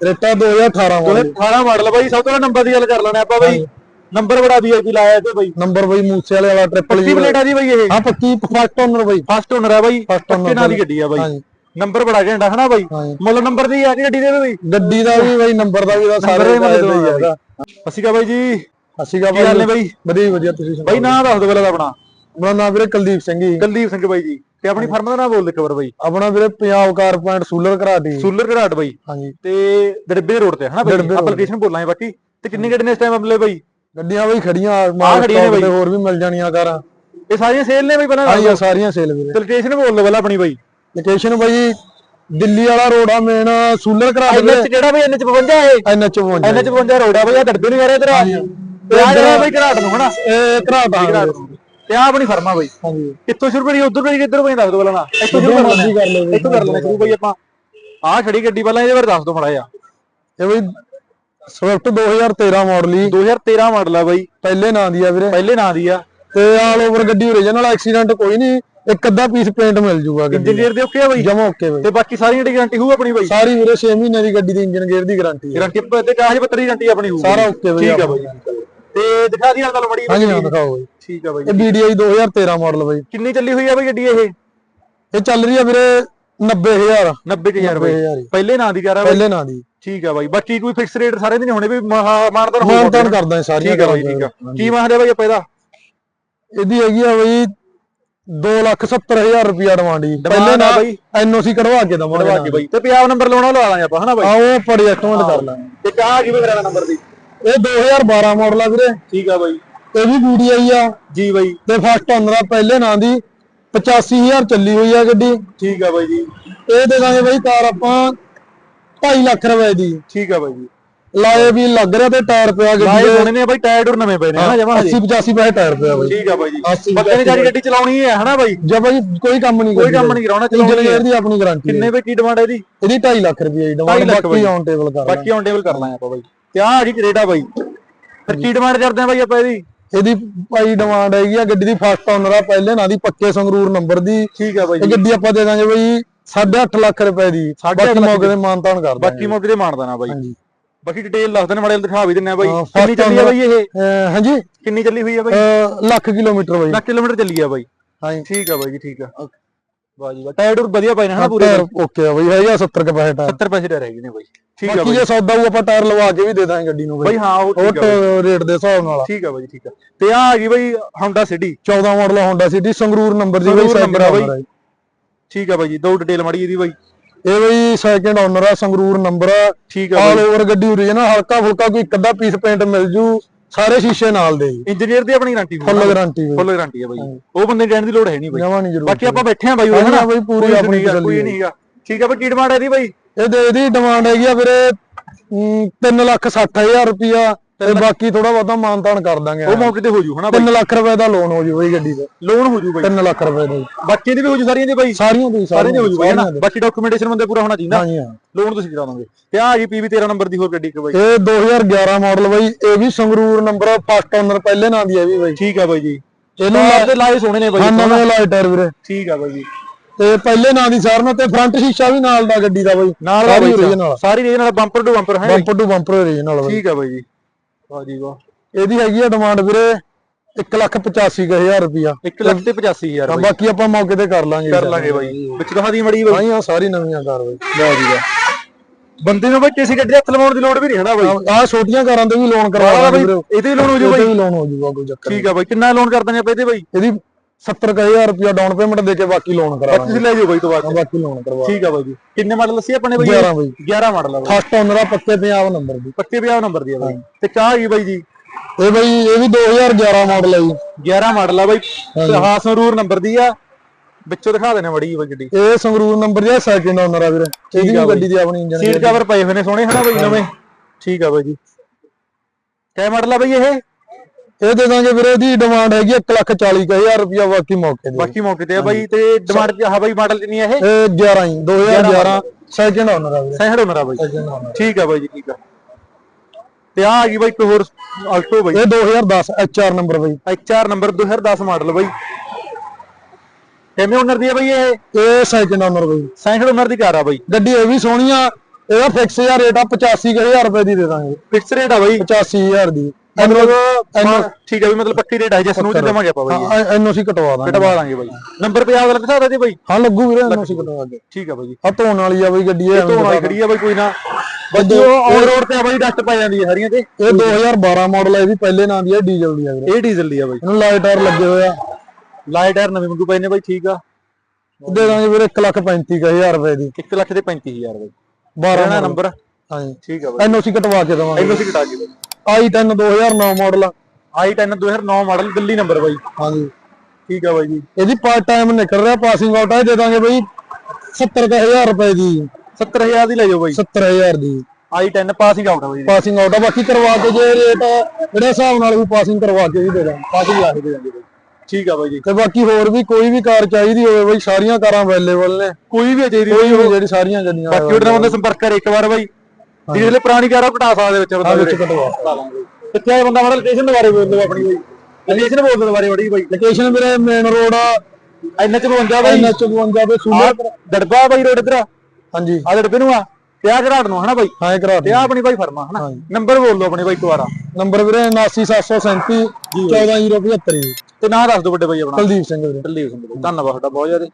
Rata 2018 model 2018 model ਬਾਈ ਸਭ ਤੋਂ ਪਹਿਲਾਂ ਨੰਬਰ ਦੀ ਗੱਲ ਕਰ ਲੈਣੇ ਆਪਾਂ ਬਾਈ। ਨੰਬਰ ਬੜਾ ਵੀਆਈਪੀ ਲਾਇਆ ਤੇ ਬਾਈ। ਨੰਬਰ ਬਈ ਮੂਸੇ ਵਾਲੇ ਵਾਲਾ ਟ੍ਰਿਪਲ ਪੱਕੀ ਪਲੇਟ ਆ ਦੀ ਬਾਈ ਇਹ। ਹਾਂ ਪੱਕੀ ਫਸਟ ਓਨਰ ਬਈ। ਫਸਟ ਓਨਰ ਆ ਬਾਈ ਪੱਕੇ ਨਾਲ ਦੀ ਗੱਡੀ ਆ ਬਾਈ। ਨੰਬਰ ਬੜਾ ਘੈਂਟਾ ਹਨਾ ਬਾਈ? ਮੁੱਲ ਨੰਬਰ ਦੀ ਆ ਗੱਡੀ ਦੇ ਬਾਈ? ਗੱਡੀ ਦਾ ਵੀ ਬਈ ਨੰਬਰ ਦਾ ਵੀ ਦਾ ਸਾਰੇ ਨੰਬਰ ਦਾ ਅਸੀਂ ਕਾ ਬਾਈ। ਜੀ। ਅਸੀਂ ਕਾ ਕੀ ਹਾਲ ਨੇ ਬਾਈ। ਵਧੀਆ ਵਧੀਆ ਤੁਸੀਂ ਬਾਈ ਨਾਂ ਦੱਸ ਦਿਓ ਪਹਿਲਾਂ ਆਪਣਾ। ਆਪਣਾ ਨਾਮ ਵੀਰੇ ਕੁਲਦੀਪ ਸਿੰਘ ਜੀ। ਕੁਲਦੀਪ ਸਿੰਘ ਬਾਈ ਜੀ। ਤੇ ਆਪਣੀ ਫਰਮ ਦਾ ਨਾਮ ਬੋਲ ਦੇ ਕਵਰ ਬਾਈ। ਆਪਣਾ ਵੀਰੇ ਪੰਜਾਬ ਕਾਰ ਪੁਆਇੰਟ ਸੂਲਰ ਘਰਾਟੀ ਸੂਲਰ ਘਰਾਟ ਬਾਈ। ਹਾਂਜੀ। ਤੇ ਦੜਬੇ ਰੋਡ ਤੇ ਹਨਾ ਬਾਈ? road ਐਪਲੀਕੇਸ਼ਨ ਬੋਲਾਂਗੇ ਬਾਕੀ। ਤੇ ਕਿੰਨੀ ਗੱਡੀ ਨੇ ਇਸ ਟਾਈਮ ਅਪਲੇ ਬਾਈ? ਗੱਡੀਆਂ ਬਈ ਖੜੀਆਂ ਮਾਲ ਖੜੀਆਂ ਨੇ ਬਾਈ। ਤੇ ਹੋਰ ਵੀ ਮਿਲ ਜਾਣੀਆਂ ਕਾਰਾਂ। ਇਹ ਸਾਰੀਆਂ ਸੇਲ ਨੇ ਬਾਈ ਪਹਿਲਾਂ ਹਾਂਜੀ ਸਾਰੀਆਂ ਸੇਲ ਵੀਰੇ। ਲੋਕੇਸ਼ਨ ਬੋਲ ਲਓ ਪਹਿਲਾਂ ਆਪਣੀ ਬਾਈ। ਲੋਕੇਸ਼ਨ ਬਾਈ ਦਿੱਲੀ ਵਾਲਾ ਰੋਡ ਆ ਮੇਨ ਸੂਲਰ ਘਰਾਟੀ ਐਨਐਚ ਕਿਹੜਾ ਬਾਈ? ਐਨਐਚ 52 ਇਹ? ਐਨਐਚ 52 ਐਨਐਚ 52 ਰੋਡ ਆ ਬਾਈ ਆ ਦੜਬੇ ਨੂੰ ਯਾਰ ਇਧਰ ਆ ਤੇ ਆ ਜਿਹੜਾ ਬਾਈ ਘਰਾਟ ਨੂੰ ਹਨਾ? ਇਹ ਘਰਾਟਾ ਨੂੰ। ਤੇ ਆ ਆਪਣੀ ਫਰਮਾ ਬਾਈ। ਹਾਂਜੀ। ਕਿੱਥੋਂ ਸ਼ੁਰੂ ਕਰੀ ਉਧਰ ਕਰੀ ਕਿੱਧਰ ਬਾਈ ਦੱਸ ਦਿਓ ਪਹਿਲਾਂ। ਨਾ ਇੱਥੋਂ ਸ਼ੁਰੂ ਕਰ ਲੈਣੇ ਕਰ ਲਓ ਇੱਥੋਂ ਕਰ ਲੈਣੇ ਸ਼ੁਰੂ ਬਾਈ ਆਪਾਂ। ਆਹ ਖੜੀ ਗੱਡੀ ਪਹਿਲਾਂ ਇਹਦੇ ਬਾਰੇ ਦੱਸ ਦਿਓ ਮੜਾ ਜਾ ਇਹ ਬਈ ਸਵਿਫਟ 2013 ਮਾਡਲ ਹੀ 2013 ਮਾਡਲ ਆ ਬਾਈ। ਪਹਿਲੇ ਨਾਂ ਦੀ ਆ ਵੀਰੇ। ਪਹਿਲੇ ਨਾਂ ਦੀ ਆ। ਤੇ ਆਲ ਓਵਰ ਗੱਡੀ ਓਰੀਜਨਲ ਐਕਸੀਡੈਂਟ ਕੋਈ ਨਹੀਂ ਇੱਕ ਅੱਧਾ ਪੀਸ ਪੇਂਟ ਮਿਲ ਜੂਗਾ ਗੱਡੀ ਇੰਜੀਨੀਅਰ ਦੇ ਓਕੇ ਆ ਬਾਈ? ਜਮਾ ਓਕੇ ਬਈ। ਤੇ ਬਾਕੀ ਸਾਰੀਆਂ ਦੀ ਗਾਰੰਟੀ ਹੋਊ ਆਪਣੀ ਬਾਈ? ਸਾਰੀ ਵੀਰੇ 6 ਮਹੀਨੇ ਦੀ ਗੱਡੀ ਦੀ ਇੰਜਨ ਗੇਅਰ ਦੀ ਗਾਰੰਟੀ ਹੈ ਗਾਰੰਟੀ ਤੇ ਕਾਗਜ਼ ਪੱਤਰ ਦੀ ਗਾਰੰਟੀ ਆਪਣੀ ਹੋਊ ਸਾਰਾ ਓਕੇ ਬਈ ਠੀਕ ਆ ਬਾਈ। ਤੇ ਦਿਖਾ ਦੀ ਗੱਲ ਮੜੀ ਹਾਂਜੀ ਹਾਂ ਦਿਖਾਓ ਬਈ। ਠੀਕ ਆ ਬਾਈ। ਇਹ BDI 2013 ਮਾਡਲ ਬਈ। ਕਿੰਨੀ ਚੱਲੀ ਹੋਈ ਆ ਬਾਈ ਗੱਡੀ ਇਹ? ਇਹ ਚੱਲ ਰਹੀ ਆ ਵੀਰੇ 90000 90000 ਬਾਈ। 90000 ਹੀ। ਪਹਿਲੇ ਨਾਂ ਦੀ ਕਰਾ ਬਾਈ। ਪਹਿਲੇ ਨਾਂ ਦੀ। ਠੀਕ ਆ ਬਾਈ। ਬਾਕੀ ਕੋਈ ਫਿਕਸ ਰੇਟ ਸਾਰੇ ਦੇ ਨਹੀਂ ਹੋਣੇ ਵੀ ਮਾਨਦਾਰ ਹੋਊਗਾ ਮਾਨਤਾਨ ਕਰਦਾ ਸਾਰੀਆਂ ਠੀਕ ਆ ਬਾਈ ਠੀਕ ਆ। ਕੀ ਮਾਹਦੇ ਬਾਈ ਆਪਾਂ ਇਹਦਾ? ਇਹਦੀ ਹੈਗੀ ਆ ਬਈ 270000 ਰੁਪਿਆ ਡਿਮਾਂਡ ਜੀ। ਪਹਿਲੇ ਨਾਂ ਬਾਈ। ਐਨਓਸੀ ਕਢਵਾ ਕੇ ਦਵਾਂਗੇ ਬਾਈ। ਤੇ ਪੰਜਾਬ ਨੰਬਰ ਲਾਉਣਾ ਲਵਾ ਦਾਂਗੇ ਆਪਾਂ ਹਨਾ ਬਾਈ? ਆਓ ਪੜੀ ਐਸਟੀਮੇਟ ਕਰ ਲਾਂਗੇ ਤੇ ਕਾ ਕੀ ਮੇਰਾ ਨੰਬਰ ਦੀ। ਇਹ 2012 ਮਾਡਲ ਆ ਵੀਰੇ। ਠੀਕ ਆ ਬਾਈ। ਇਹ ਵੀ BDI ਆ। ਜੀ ਬਾਈ। ਤੇ ਫਸਟ ਓਨਰ ਆ ਪਹਿਲੇ ਨਾਂ ਦੀ 85000 ਚੱਲੀ ਹੋਈ ਆ ਗੱਡੀ। ਠੀਕ ਆ ਬਾਈ ਜੀ। ਇਹ ਦੇ ਦਾਂਗੇ ਬਈ ਕਾਰ ਆਪਾਂ 2.5 ਲੱਖ ਰੁਪਏ ਦੀ। ਠੀਕ ਆ ਬਾਈ ਜੀ। ਲਾਏ ਵੀ ਲੱਗ ਰਿਹਾ ਤੇ ਟਾਇਰ ਪਿਆ ਗੱਡੀ ਲਾਏ ਹੋਣੇ ਨੇ ਬਾਈ ਟਾਇਰ ਟੂਰ ਨਵੇਂ ਪਏ ਨੇ ਹਨਾ ਜਮਾ 80 85 ਪੈਸੇ ਟਾਇਰ ਪਿਆ ਬਈ। ਠੀਕ ਆ ਬਾਈ ਜੀ। 80 ਬੱਕੇ ਨੇ ਜਾਰੀ ਗੱਡੀ ਚਲਾਉਣੀ ਹੈ ਹਨਾ ਬਾਈ? ਜੇ ਬਈ ਕੋਈ ਕੰਮ ਨਹੀਂ ਕੋਈ ਕੰਮ ਨਹੀਂ ਕਰਾਉਣਾ ਚਲਾਉਣੀ ਹੈ। ਦੀ ਆਪਣੀ ਗਾਰੰਟੀ ਕਿੰਨੇ ਵੇ ਕੀ ਡਿਮਾਂਡ ਹੈ ਇਹਦੀ? ਇਹਦੀ 2.5 ਲੱਖ ਰੁਪਏ ਦੀ ਡਿਮਾਂਡ ਬਾਕੀ ਬਈ। ਔਨ ਟੇਬਲ ਕਰ ਬਾਕੀ ਔਨ ਟੇਬਲ ਕਰ ਲਾਂਗੇ ਆਪਾਂ ਬਾਈ। ਤੇ ਆਹ ਆ ਗਈ ਕੈਨੇਡਾ ਬਾਈ। ਫਿਰ ਕੀ ਡਿਮਾਂਡ ਕਰਦੇ ਆ ਬਾਈ ਆਪਾਂ ਇਹਦੀ? ਇਹਦੀ ਭਾਈ ਡਿਮਾਂਡ ਹੈਗੀ ਆ ਗੱਡੀ ਦੀ ਫਸਟ ਓਨਰ ਆ ਪਹਿਲੇ ਨਾਂ ਦੀ ਪੱਕੇ ਸੰਗਰੂਰ ਨੰਬਰ ਦੀ। ਠੀਕ ਆ ਬਾਈ ਇਹ ਜੀ ਗੱਡੀ ਆਪਾਂ ਦੇ ਦਾਂਗੇ ਬਈ 8.5 ਲੱਖ ਰੁਪਏ ਦੀ। ਸਾਢੇ ਅੱਠ ਬਾਕੀ ਲੱਖ ਮੌਕੇ ਤੇ ਮਾਨਤਾਨ ਕਰ ਬਾਕੀ ਮੌਕੇ ਤੇ ਮਾਰ ਦੇਣਾ ਬਾਈ। ਹਾਂਜੀ। ਬਾਕੀ ਡਿਟੇਲ ਦੱਸ ਦੇਣ ਮਾੜੇ ਦਿਖਾ ਵੀ ਦਿੰਨੇ ਆ ਬਾਈ। ਕਿੰਨੀ ਚੱਲੀ ਆ ਬਾਈ ਇਹ? ਹਾਂਜੀ? ਕਿੰਨੀ ਚੱਲੀ ਹੋਈ ਆ ਬਾਈ? ਲੱਖ ਕਿਲੋਮੀਟਰ ਬਈ। ਲੱਖ ਕਿਲੋਮੀਟਰ ਚੱਲੀ ਆ ਬਾਈ। ਹਾਂਜੀ ਠੀਕ ਆ ਬਾਈ ਜੀ ਠੀਕ ਆ। ਵਾਹ ਜੀ ਵਾਹ। ਟਾਇਰ ਵਧੀਆ ਪਾਏ ਨੇ ਹਨਾ ਪੂਰੇ ਓਕੇ ਆ ਬਈ ਹੈਗਾ 70 ਕੁ ਪੈਸੇ ਟਾਇਰ। 70 ਪੈਸੇ ਟਾਇਰ ਹੈਗੇ ਨੇ ਬਾਈ। ਠੀਕ ਆ ਬਾਕੀ ਜੇ ਸੌਦਾ ਹੋਊ ਆਪਾਂ ਟਾਇਰ ਲਵਾ ਕੇ ਵੀ ਦੇ ਦਾਂਗੇ ਗੱਡੀ ਨੂੰ ਬਾਈ। ਹਾਂ ਉਹ ਉਹ ਠੀਕ ਆ ਬਾਈ। ਰੇਟ ਦੇ ਹਿਸਾਬ ਨਾਲ ਠੀਕ ਆ ਬਾਈ ਠੀਕ ਆ। ਤੇ ਆ ਆ ਗਈ ਬਾਈ Honda City 14 model Honda City Sangrur number ਦੀ ਬਈ number ਆ ਬਈ। ਜੀ। ਠੀਕ ਆ ਬਾਈ ਜੀ ਦੋ ਡਿਟੇਲ ਮੜੀ ਇਹਦੀ ਬਾਈ। ਇਹ ਬਈ ਸੈਕਿੰਡ ਓਨਰ ਆ ਸੰਗਰੂਰ ਨੰਬਰ ਆ। ਠੀਕ ਆ ਆਲ ਓਵਰ ਗੱਡੀ ਓਰੀਜਨਲ ਹਲਕਾ ਫੁਲਕਾ ਕੋਈ ਅੱਧਾ ਪੀਸ ਪੇਂਟ ਮਿਲ ਜੂ ਸਾਰੇ ਸ਼ੀਸ਼ੇ ਨਾਲ ਦੇ। ਜੀ ਇੰਜੀਨੀਅਰ ਦੀ ਆਪਣੀ ਗਾਰੰਟੀ ਫੁੱਲ ਗਾਰੰਟੀ ਬਈ ਫੁੱਲ ਗਾਰੰਟੀ ਆ ਬਾਈ। ਉਹ ਬੰਦੇ ਨੂੰ ਕਹਿਣ ਦੀ ਲੋੜ ਹੈ ਨਹੀਂ ਬਾਈ। ਜਮਾ ਨਹੀਂ ਜ਼ਰੂਰ ਬਾਕੀ ਆਪਾਂ ਬੈਠੇ ਆ ਬਾਈ ਉਹ ਹਨਾ? ਬਾਈ, ਪੂਰੀ ਆਪਣੀ ਕੋਈ। ਨਹੀਂ ਠੀਕ ਆ ਬਾਈ ਕੀ ਡਿਮਾਂਡ ਹੈ ਇਹਦੀ ਬਾਈ। ਇਹ ਦੇ ਇਹਦੀ ਡਿਮਾਂਡ ਹੈਗੀ ਆ ਵੀਰੇ 3 ਲੱਖ 60000 ਰੁਪਿਆ ਤੇ ਬਾਕੀ ਥੋੜਾ ਬਹੁਤਾ ਮਾਨਤਾਨ ਕਰ ਦਾਂਗੇ ਉਹ ਮੌਕੇ ਤੇ ਹੋ ਜੂ ਹਨਾ ਬਾਈ? 3 ਲੱਖ ਰੁਪਏ ਦਾ ਲੋਨ ਹੋ ਜੂ ਬਈ ਗੱਡੀ ਦਾ ਲੋਨ ਹੋ ਜੂ ਬਾਈ। 3 ਲੱਖ ਰੁਪਏ ਦਾ ਜੀ। ਬਾਕੀ ਦੀ ਵੀ ਹੋ ਜੂ ਸਾਰੀਆਂ ਦੀ ਬਾਈ? ਸਾਰੀਆਂ ਦੀ ਸਾਰੀਆਂ ਦੀ ਹੋ ਜੂ ਬਾਈ ਹਨਾ। ਬਾਕੀ ਡਾਕੂਮੈਂਟੇਸ਼ਨ ਬੰਦੇ ਪੂਰਾ ਹੋਣਾ ਚਾਹੀਦਾ। ਹਾਂਜੀ ਹਾਂ। ਲੋਨ ਤੁਸੀਂ ਕਰਾ ਦੋਗੇ। ਤੇ ਆ ਗਈ ਪੀਵੀ 13 ਨੰਬਰ ਦੀ ਹੋਰ ਗੱਡੀ ਇੱਕ ਬਾਈ। ਇਹ 2011 ਮਾਡਲ ਬਈ ਇਹ ਵੀ ਸੰਗਰੂਰ ਨੰਬਰ ਫਸਟ ਓਨਰ ਪਹਿਲੇ ਨਾਂ ਦੀ ਹੈ ਵੀ ਬਈ। ਠੀਕ ਆ ਬਾਈ ਜੀ। ਇਹਨੂੰ ਲਾਏ ਸੋਹਣੇ ਨੇ ਬਾਈ। ਹਾਂ ਨਵੇਂ ਲਾਈਟਰ ਵੀਰੇ। ਠੀਕ ਆ ਬਾਈ ਜੀ। ਤੇ ਪਹਿਲੇ ਨਾਂ ਦੀ ਸਾਰਨ ਤੇ ਫਰੰਟ ਸ਼ੀਸ਼ਾ ਵੀ ਨਾਲ ਦਾ ਗੱਡੀ ਦਾ ਬਈ। ਨਾਲ ਦਾ ਬਾਈ original। ਸਾਰੀ ਰੇ ਨਾਲ ਬੰਪਰ ਟੂ ਬੰਪਰ ਹੈ ਬੰਪਰ ਟੂ ਬੰਪਰ ਓਰੀਜਨਲ ਬਈ। ਠੀਕ ਆ ਬਾਈ ਜੀ। ਵਾਹ ਜੀ ਵਾਹ। ਇਹਦੀ ਹੈਗੀ ਆ ਡਿਮਾਂਡ ਵੀਰੇ 185000 ਰੁਪਿਆ 1 ਲੱਖ ਤੇ 85000 ਬਾਈ। ਬਾਕੀ ਆਪਾਂ ਮੌਕੇ ਤੇ ਕਰ ਲਾਂਗੇ। ਕਰ ਲਾਂਗੇ ਬਾਈ। ਵਿੱਚ ਦਿਖਾ ਦੀ ਮੜੀ ਬਾਈ। ਹਾਂ ਸਾਰੀ ਨਵੀਆਂ ਕਾਰ ਬਈ। ਵਾਹ ਜੀ ਬੰਦੇ ਨੂੰ ਬਾਈ ਕਿਸੇ ਗੱਡੀ ਦੇ ਹੱਥ ਲਵਾਉਣ ਦੀ ਲੋੜ ਵੀ ਨਹੀਂ ਹੈ ਨਾ ਬਾਈ। ਆਹ ਛੋਟੀਆਂ ਕਾਰਾਂ ਤੇ ਵੀ ਲੋਨ ਕਰਵਾ ਲਾਂਗੇ ਇਹਦੇ ਵੀ ਲੋਨ ਹੋ ਜੂ ਇਹਦੇ ਬਾਈ। ਵੀ ਲੋਨ ਹੋ ਜਾਊਗਾ ਕੋਈ ਚੱਕਰ ਠੀਕ ਆ ਬਾਈ। ਕਿੰਨਾ ਲੋਨ ਕਰ ਦਿੰਦੇ ਆਪਾਂ ਇਹਦੇ ਬਾਈ? ਇਹਦੀ 70000 ਰੁਪਿਆ ਡਾਊਨ ਪੇਮੈਂਟ ਦੇ ਕੇ ਬਾਕੀ ਲੋਨ ਕਰਾ ਲਾਂਗੇ ਤੁਸੀਂ ਲੈ ਜਾਓ ਬਾਈ ਤੋਂ ਬਾਅਦ। ਬਾਕੀ ਲੋਨ ਕਰਵਾ ਠੀਕ ਆ ਬਾਈ ਜੀ। ਕਿੰਨੇ ਮਾਡਲ ਦੱਸੀ ਆਪਣੇ ਬਾਈ 11 ਬਈ 11 ਮਾਡਲ ਆ ਫਸਟ ਓਨਰ ਆ ਪੱਕੇ ਪੰਜਾਬ ਨੰਬਰ ਦੀ। ਪੱਕੇ ਵਿਆਹ ਨੰਬਰ ਦੀ ਆ ਬਾਈ। ਤੇ ਚਾਹ ਗਈ ਬਾਈ ਜੀ? ਇਹ ਬਈ ਇਹ ਵੀ 2011 ਮਾਡਲ ਹੈ ਜੀ। 11 ਮਾਡਲ ਆ ਬਾਈ। ਹਾਂ ਸੰਗਰੂਰ ਨੰਬਰ ਦੀ ਆ। ਵਿੱਚੋਂ ਦਿਖਾ ਦੇਣੇ ਮੜੀ ਬਾਈ ਗੱਡੀ। ਇਹ ਸੰਗਰੂਰ ਨੰਬਰ ਦੀ ਸੈਕਿੰਡ ਓਨਰ ਆ ਵੀਰੇ। ਇਹਦੀ ਵੀ ਗੱਡੀ ਦੀ ਆਪਣੀ ਇੰਜਨ ਸੀਟ ਕਵਰ ਪਏ ਹੋਏ ਨੇ ਸੋਹਣੇ ਹਨਾ ਬਾਈ? ਨਵੇਂ। ਠੀਕ ਆ ਬਾਈ ਜੀ। ਕਿਹ ਮਾਡਲ ਆ ਬਾਈ ਇਹ? ਇਹ ਦੇ ਦਾਂਗੇ ਵੀਰੇ ਇਹਦੀ ਡਿਮਾਂਡ ਹੈਗੀ 140000 ਰੁਪਿਆ ਬਾਕੀ ਮੌਕੇ ਦੇ। ਬਾਕੀ ਮੌਕੇ ਤੇ ਆ ਬਾਈ ਤੇ ਡਿਮਾਂਡ ਹਾਂ ਬਾਈ ਮਾਡਲ ਕਿੰਨੀ ਆ ਇਹ? ਇਹ 11 ਹੀ 2011 ਸੈਕਿੰਡ ਓਨਰ ਆ ਵੀਰੇ। ਬਾਈ। ਸੈਕਿੰਡ ਓਨਰ ਠੀਕ ਆ ਬਾਈ ਜੀ ਠੀਕ ਆ। ਤੇ ਆ ਆ ਗਈ ਬਾਈ ਇੱਕ ਹੋਰ ਆਲਟੋ ਬਾਈ। ਇਹ 2010 HR ਨੰਬਰ ਬਈ। HR ਨੰਬਰ 2010 ਮਾਡਲ ਬਾਈ। ਕਿੰਨੇ ਓਨਰ ਦੀ ਆ ਬਾਈ ਇਹ? ਇਹ ਸੈਕਿੰਡ ਓਨਰ ਬਈ। ਸੈਂਹੜ ਓਨਰ ਦੀ ਕਾਰ ਆ ਬਾਈ। ਗੱਡੀ ਇਹ ਵੀ ਸੋਹਣੀ ਆ ਇਹਦਾ ਫਿਕਸ ਯਾਰ ਰੇਟ ਆ 85000 ਰੁਪਏ ਦੀ ਦੇ ਦਾਂਗੇ। ਫਿਕਸ ਰੇਟ ਆ ਬਾਈ। 85000 ਦੀ। ਮਤਲਬ ਹਾਂ, ਠੀਕ ਆ ਵੀ ਮਤਲਬ ਪੱਕੀ ਰੇਟ ਆ ਜਿਸ ਨੂੰ ਦੇਵਾਂਗੇ ਆਪਾਂ ਬਾਈ। ਹਾਂ ਐਨਓਸੀ ਕਟਵਾ ਦਾਂਗੇ। ਕਟਵਾ ਲਾਂਗੇ ਬਾਈ। ਨੰਬਰ ਪੰਜਾਬ ਦਾ ਲੱਗ ਸਕਦਾ ਜੀ ਬਾਈ। ਹਾਂ ਲੱਗੂ ਵੀਰੇ ਐਨਓਸੀ ਕਟਵਾ ਕੇ। ਠੀਕ ਆ ਬਾਈ। ਆ ਧੋਣ ਵਾਲੀ ਆ ਬਈ ਗੱਡੀ ਇਹ ਧੋਣ ਵਾਲੀ ਖੜੀ ਆ ਬਾਈ ਕੋਈ ਨਾ। ਬੱਜੀ ਉਹ ਔਨ ਰੋਡ ਤੇ ਆ ਬਾਈ ਡਸਟ ਪੈ ਜਾਂਦੀ ਹੈ ਹਰੀਆਂ ਤੇ। ਇਹ 2012 ਮਾਡਲ ਹੈ ਇਹਦੀ ਪਹਿਲੇ ਨਾਂ ਦੀ ਹੈ ਡੀਜ਼ਲ ਦੀ ਆ ਵੀਰੇ। ਇਹ ਡੀਜ਼ਲ ਦੀ ਆ ਬਾਈ। ਇਹਨੂੰ ਲਾਈਟ ਟਾਇਰ ਲੱਗੇ ਹੋਏ ਆ। ਲਾਈਟ ਟਾਇਰ ਨਵੇਂ ਮੰਗੂ ਪਏ ਨੇ ਬਾਈ ਠੀਕ ਆ। ਦੇ ਦਾਂਗੇ ਵੀਰੇ 135000 ਰੁਪਏ ਦੀ। 1 ਲੱਖ ਤੇ 35000 ਬਾਈ। 12 ਰਹਿਣਾ ਨੰਬਰ ਹਾਂਜੀ। ਠੀਕ ਆ ਬਾਈ। ਐਨਓਸੀ ਕਟਵਾ ਕੇ ਦਵਾਂਗੇ। ਐਨਓਸੀ ਕਟਾ ਕੇ i10 2009 model i10 2009 model Delhi number ਬਾਈ। ਹਾਂਜੀ। ਠੀਕ ਆ ਬਾਈ ਜੀ। ਇਹਦੀ ਪਾਰਟ ਟਾਈਮ ਨਿਕਲ ਰਿਹਾ ਪਾਸਿੰਗ ਆਊਟ ਹੈ ਦੇ ਦਾਂਗੇ ਬਈ 70000 ਰੁਪਏ ਦੀ। 70000 ਦੀ ਲੈ ਜਾਓ ਬਾਈ। 70000 ਦੀ। i10 ਪਾਸਿੰਗ ਆਊਟ ਆ ਬਾਈ ਪਾਸਿੰਗ ਆਊਟ ਆ ਬਾਕੀ ਕਰਵਾ ਕੇ ਜੇ ਰੇਟ ਜਿਹੜੇ ਹਿਸਾਬ ਨਾਲ ਵੀ ਪਾਸਿੰਗ ਕਰਵਾ ਕੇ ਵੀ ਦੇ ਦਾਂਗੇ। ਪਾਸਿੰਗ ਆ ਕੇ ਦੇ ਦਾਂਗੇ ਬਾਈ। ਠੀਕ ਆ ਬਾਈ ਜੀ। ਤੇ ਬਾਕੀ ਹੋਰ ਵੀ ਕੋਈ ਵੀ ਕਾਰ ਚਾਹੀਦੀ ਹੋਵੇ ਬਈ ਸਾਰੀਆਂ ਕਾਰਾਂ ਅਵੇਲੇਬਲ ਨੇ। ਕੋਈ ਵੀ ਅਜੇ ਦੀ ਕੋਈ ਵੀ ਜਿਹੜੀ ਸਾਰੀਆਂ ਗੱਡੀਆਂ ਬਾਕੀ ਉਹਦੇ ਨਾਲ ਸੰਪਰਕ ਕਰੇ ਇੱਕ ਵਾਰ ਬਾਈ। ਜਿਹੜੇ ਪੁਰਾਣੀ ਕਾਰ ਆ ਘਟਾ ਸਕਦੇ ਵਿੱਚ ਬੰਦਾ ਵਿੱਚ ਬਾਈ। ਕਿੱਥੇ ਆ ਬੰਦਾ ਮਾੜਾ ਲੋਕੇਸ਼ਨ ਦੇ ਬਾਰੇ ਬੋਲ ਦਿਓ ਆਪਣੀ ਬਾਈ ਲੋਕੇਸ਼ਨ ਬੋਲ ਦਿਓ ਦੁਬਾਰੇ ਬੜੀ ਬਾਈ। ਲੋਕੇਸ਼ਨ ਵੀਰੇ ਮੇਨ ਰੋਡ ਆ। ਐਨਐਚ 52 ਬਾਈ। ਐਨਐਚ 52 ਤੇ ਆ ਸੂਲਰ ਦੜਬਾ ਬਾਈ ਰੋਡ ਇਧਰ ਆ। ਹਾਂਜੀ। ਦੜਬੇ ਨੂੰ ਆ। ਤੇ ਆ ਘਰਾੜ ਨੂੰ ਹਨਾ ਬਾਈ? ਹਾਂ ਕਰਾ ਤੇ ਆ ਆਪਣੀ ਬਾਈ ਫਰਮਾ ਹਨਾ? ਨੰਬਰ ਬੋਲ ਦਿਓ ਆਪਣੀ ਬਾਈ ਵਾਰਾ। ਨੰਬਰ ਵੀਰੇ 79737 14075 ਤੇ ਨਾਂ ਦੱਸ ਦਿਓ ਵੱਡੇ ਬਾਈ ਆਪਣਾ। ਕੁਲਦੀਪ ਸਿੰਘ ਵੀਰੇ। ਕੁਲਦੀਪ ਸਿੰਘ ਬਾਈ। ਧੰਨਵਾਦ ਤੁਹਾਡਾ ਬਹੁਤ ਜ਼ਿਆਦਾ।